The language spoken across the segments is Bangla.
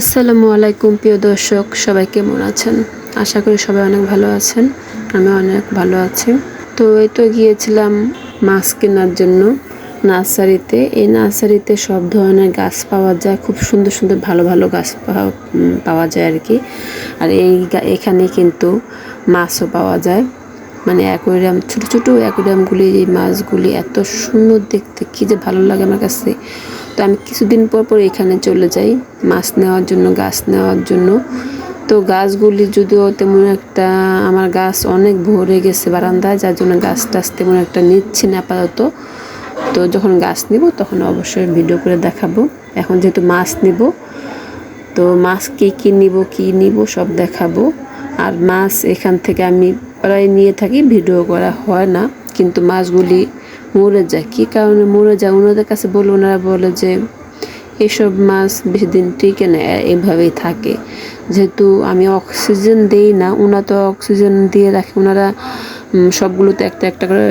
আসসালামু আলাইকুম, প্রিয় দর্শক, সবাই কেমন আছেন? আশা করি সবাই অনেক ভালো আছেন, আমি অনেক ভালো আছি। তো এই তো গিয়েছিলাম মাছ কেনার জন্য নার্সারিতে। এই নার্সারিতে সব ধরনের গাছ পাওয়া যায়, খুব সুন্দর সুন্দর ভালো ভালো গাছ পাওয়া যায় আর কি। আর এই এখানে কিন্তু মাছও পাওয়া যায়। মানে অ্যাকোয়ারিয়াম, ছোটো ছোটো অ্যাকোয়ারিয়ামগুলি, এই মাছগুলি এত সুন্দর দেখতে, কি যে ভালো লাগে আমার কাছে। তো আমি কিছুদিন পর পর এখানে চলে যাই, মাছ নেওয়ার জন্য, গাছ নেওয়ার জন্য। তো গাছগুলি যদিও তেমন একটা, আমার গাছ অনেক ভরে গেছে বারান্দায়, যার জন্য গাছ টাছ তেমন একটা নিচ্ছি না আপাতত। তো যখন গাছ নিব তখন অবশ্যই ভিডিও করে দেখাবো। এখন যেহেতু মাছ নিব, তো মাছ কী কী নিব কী নিব সব দেখাবো। আর মাছ এখান থেকে আমি প্রায় নিয়ে থাকি ভিডিও করা হয় না। কিন্তু মাছগুলি মরে যায়। কী কারণে মরে যায়? ওনাদের কাছে বলে, ওনারা বলে যে, এসব মাছ বেশি দিন টিকে না এভাবেই থাকে। যেহেতু আমি অক্সিজেন দেই না, ওনারা তো অক্সিজেন দিয়ে রাখে। ওনারা সবগুলোতে একটা একটা করে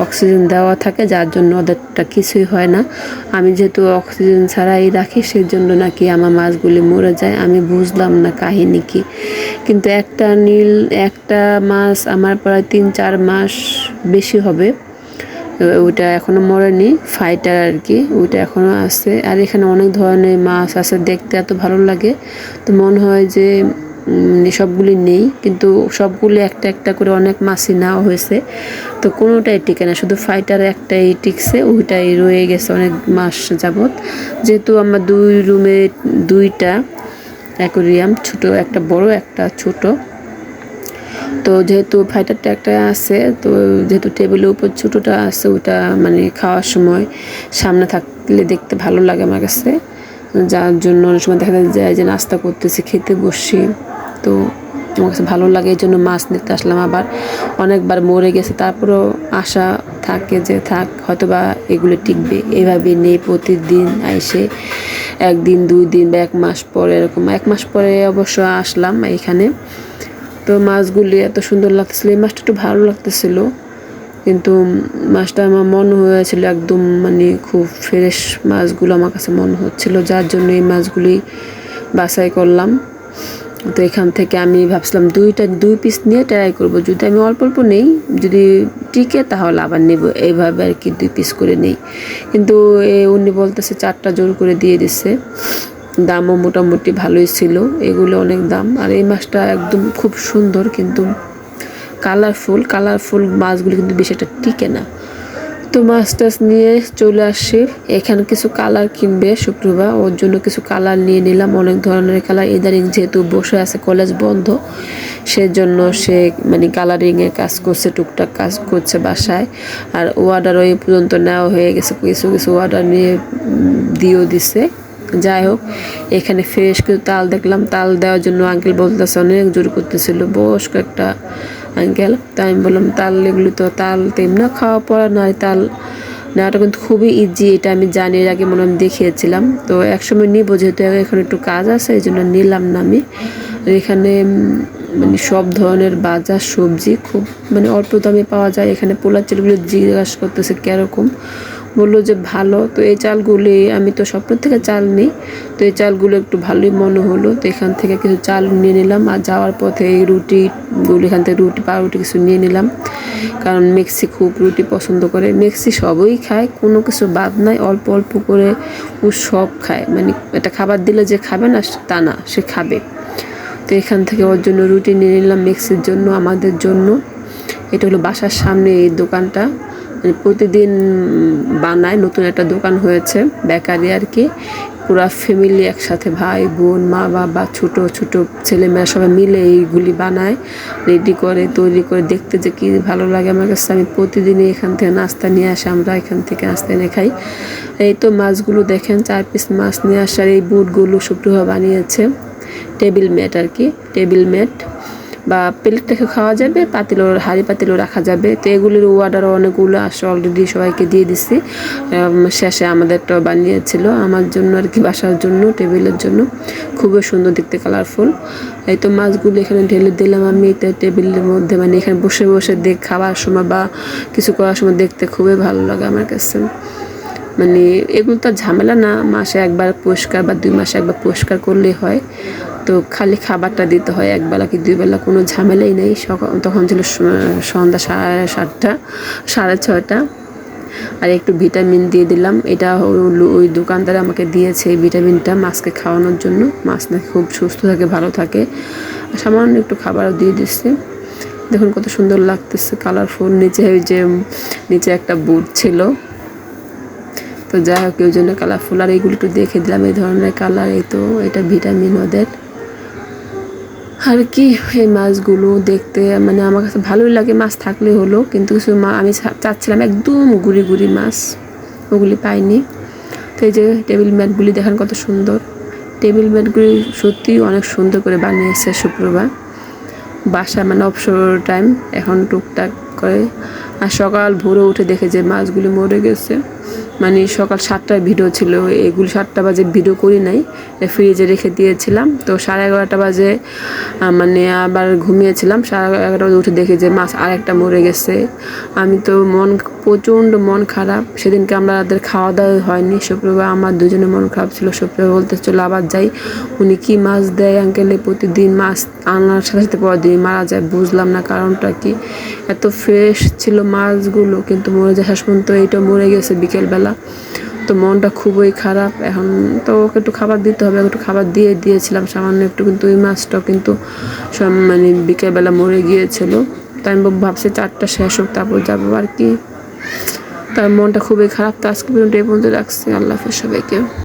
অক্সিজেন দেওয়া থাকে, যার জন্য ওদেরটা কিছুই হয় না। আমি যেহেতু অক্সিজেন ছাড়াই রাখি সেই জন্য নাকি আমার মাছগুলি মরে যায়। আমি বুঝলাম না কাহিনি কি। কিন্তু একটা নীল, একটা মাছ আমার প্রায় তিন চার মাস বেশি হবে। ওইটা এখনও মরেনি ফাইটার আর কি ওইটা এখনও আছে। আর এখানে অনেক ধরনের মাছ আছে, দেখতে এত ভালো লাগে। তো মনে হয় যে সবগুলি নেই, কিন্তু সবগুলি একটা একটা করে অনেক মাছই নেওয়া হয়েছে। তো কোনোটাই টিকে না, শুধু ফাইটার একটাই টিকছে, ওইটাই রয়ে গেছে অনেক মাস যাবত যেহেতু আমার দুই রুমে দুইটা অ্যাকোরিয়াম ছোট একটা, বড় একটা, ছোট। তো যেহেতু ফাইটারটা একটা আছে, তো যেহেতু টেবিলের উপর ছোটোটা আছে ওটা মানে খাওয়ার সময় সামনে থাকলে দেখতে ভালো লাগে আমার কাছে। যার জন্য অনেক সময় দেখা যায় যে নাস্তা করতেছি, খেতে বসছি তো আমার কাছে ভালো লাগে, এই জন্য মাছ নিতে আসলাম আবার। অনেকবার মরে গেছে, তারপরেও আশা থাকে যে থাক, হয়তোবা এগুলো টিকবে। এভাবে নেই প্রতিদিন, এসে একদিন, দুই দিন বা এক মাস পরে এরকম। এক মাস পরে অবশ্য আসলাম এখানে। তো মাছগুলি এত সুন্দর লাগতেছিল, এই মাছটা একটু ভালো লাগতেছিল। কিন্তু মাছটা আমার মনে হয়েছিল একদম মানে খুব ফ্রেশ মাছগুলো আমার কাছে মনে হচ্ছিল, যার জন্য এই মাছগুলি বাছাই করলাম। তো এখান থেকে আমি ভাবছিলাম দুইটা, দুই পিস নিয়ে ট্রাই করব। যদি আমি অল্প অল্প নেই, যদি টিকে তাহলে আবার নেব। এইভাবে আর কি দুই পিস করে নেই। কিন্তু এ উনি বলতেছে চারটা জোর করে দিয়ে দিচ্ছে দামও মোটামুটি ভালোই ছিল, এগুলো অনেক দাম। আর এই মাছটা একদম খুব সুন্দর কিন্তু কালারফুল কালারফুল মাছগুলি কিন্তু বেশি একটা টিকে না। তো মাছ টাছ নিয়ে চলে আসছি এখানে কিছু কালার কিনবে শুক্রবার, ওর জন্য কিছু কালার নিয়ে নিলাম। অনেক ধরনের কালার ইদানিং যেহেতু বসে আছে কলেজ বন্ধ, সেজন্য সে মানে কালারিংয়ের কাজ করছে, টুকটাক কাজ করছে বাসায়। আর অর্ডারও ওই পর্যন্ত নেওয়া হয়ে গেছে, কিছু কিছু অর্ডার নিয়ে দিয়েও দিছে। যাই হোক এখানে ফ্রেশ কিছু তাল দেখলাম। তাল দেওয়ার জন্য আঙ্কেল বলতেছে, অনেক জোর করতেছিল বস একটা আঙ্কেল তাই আমি বললাম, তাল এগুলো তো তাল তেমনি খাওয়া পড়া নয় তাল। নেওয়াটা কিন্তু খুবই ইজি এটা আমি জানি, এর আগে মনে আমি দেখিয়েছিলাম। তো একসময় নিব, যেহেতু এখন একটু কাজ আছে, এই জন্য নিলাম না আমি। এখানে মানে সব ধরনের বাজার সবজি, খুব মানে অল্প দামে পাওয়া যায়। এখানে পোলার চালগুলো জিজ্ঞাসা করতেছে, কীরকম? বলল যে, ভালো, তো এই চালগুলি আমি তো স্বপ্ন থেকে চাল নিই, তো এই চালগুলো একটু ভালোই মনে হলো, তো এখান থেকে কিছু চাল নিয়ে নিলাম আর যাওয়ার পথে এই রুটিগুলো এখান থেকে রুটি, পাউরুটি কিছু নিয়ে নিলাম। কারণ মেক্সি খুব রুটি পছন্দ করে, মেক্সি সবই খায়, কোনো কিছু বাদ নাই, অল্প অল্প করে ও সব খায়। মানে এটা খাবার দিলে যে খাবে না, তা না, সে খাবে। তো এখান থেকে ওর জন্য রুটি নিয়ে নিলাম মিক্সির জন্য, আমাদের জন্য। এটা হলো বাসার সামনে এই দোকানটা। প্রতিদিন বানায়, নতুন একটা দোকান হয়েছে, বেকারি আর কি। পুরা ফ্যামিলি একসাথে, ভাই, বোন, মা, বাবা, ছোট ছোট ছেলেমেয়েরা সবাই মিলে এইগুলি বানায় রেডি করে, তৈরি করে দেখতে যে কি ভালো লাগে। আমার কাছে আমি প্রতিদিনই এখান থেকে নাস্তা নিয়ে আসি, আমরা এখান থেকে নাস্তা এনে খাই। এই তো মাছগুলো দেখেন, চার পিস মাছ নিয়ে আসার এই বুটগুলো শুক্রবার বানিয়েছে। টেবিল ম্যাট আর কি টেবিল ম্যাট বা প্লেট রেখে খাওয়া যাবে, পাতিলও হাঁড়ি পাতিলও রাখা যাবে। তো এগুলির অর্ডারও অনেকগুলো আসে অলরেডি সবাইকে দিয়ে দিছি। শেষে আমাদেরটাও বানিয়েছিল আমার জন্য আর কি, বাসার জন্য, টেবিলের জন্য। খুবই সুন্দর দেখতে কালারফুল এই তো মাছগুলো এখানে ঢেলে দিলাম আমি এটা টেবিলের মধ্যে মানে এখানে বসে বসে দেখ, খাওয়ার সময় বা কিছু করার সময় দেখতে খুবই ভালো লাগে আমার কাছে। মানে এগুলো তো ঝামেলা না, মাসে একবার পরিষ্কার বা দুই মাসে একবার পরিষ্কার করলেই হয়। তো খালি খাবারটা দিতে হয় একবেলা কি দুই বেলা কোনো ঝামেলাই নেই। তখন ছিল সন্ধ্যা সাড়ে সাতটা, সাড়ে ছটা আর একটু ভিটামিন দিয়ে দিলাম। এটা ওই দোকানদার আমাকে দিয়েছে এই ভিটামিনটা মাছকে খাওয়ানোর জন্য। মাছ নাকি খুব সুস্থ থাকে, ভালো থাকে। সামান্য একটু খাবারও দিয়ে দিচ্ছে। দেখুন কত সুন্দর লাগতেছে কালারফুল নিচে ওই যে, নিচে একটা বুট ছিল। তো যাই হোক ওই জন্য কালারফুল আর এইগুলো একটু দেখে দিলাম, এই ধরনের কালার এই তো, এটা ভিটামিন ওদের। আর কি এই মাছগুলো দেখতে মানে আমার কাছে ভালোই লাগে মাছ থাকলে হলো, কিন্তু কিছু মা- আমি চাচ্ছিলাম একদম গুড়ি গুড়ি মাছ, ওগুলি পাইনি। তো এই যে টেবিল ম্যাটগুলি দেখেন কত সুন্দর। টেবিল ম্যাটগুলি সত্যি অনেক সুন্দর করে বানিয়েছে শুক্রবার। বাসা মানে অবসর টাইম এখন টুকটাক করে। আর সকাল ভোরে উঠে দেখে যে মাছগুলি মরে গেছে। মানে সকাল সাতটায় ভিডিও ছিল, এগুলি সাতটা বাজে ভিডিও করি নাই ফ্রিজে রেখে দিয়েছিলাম। তো সাড়ে এগারোটা বাজে মানে আবার ঘুমিয়েছিলাম, সাড়ে এগারোটা বাজে উঠে দেখি যে মাছ আরেকটা মরে গেছে। আমি তো মন, প্রচণ্ড মন খারাপ, সেদিনকে আমাদের খাওয়া দাওয়া হয়নি। শুক্রবার আমার দুজনে মন খারাপ ছিল, শুক্রবার বলতে চলো আবার যাই। উনি কি মাছ দেয় আঙ্কেলে প্রতিদিন মাছ আনার সাথে সাথে পরের দিন মারা যায়, বুঝলাম না কারণটা কি। এত ফ্রেশ ছিল মাছগুলো, কিন্তু মরে যায়, শেষ পর্যন্ত এইটা মরে গেছে, বিকেলবেলা তো মনটা খুবই খারাপ। এখন তো ওকে একটু খাবার দিতে হবে। একটু খাবার দিয়ে দিয়েছিলাম। সামান্য একটু কিন্তু ওই মাছটাও কিন্তু সব মানে বিকেলবেলা মরে গিয়েছিল। তো আমি ভাবছি চারটা শেষ হোক, তারপর যাব আর কি। তার মনটা খুবই খারাপ। তো আজকে পর্যন্ত এই পর্যন্ত রাখছি। আল্লাহ সবাইকে।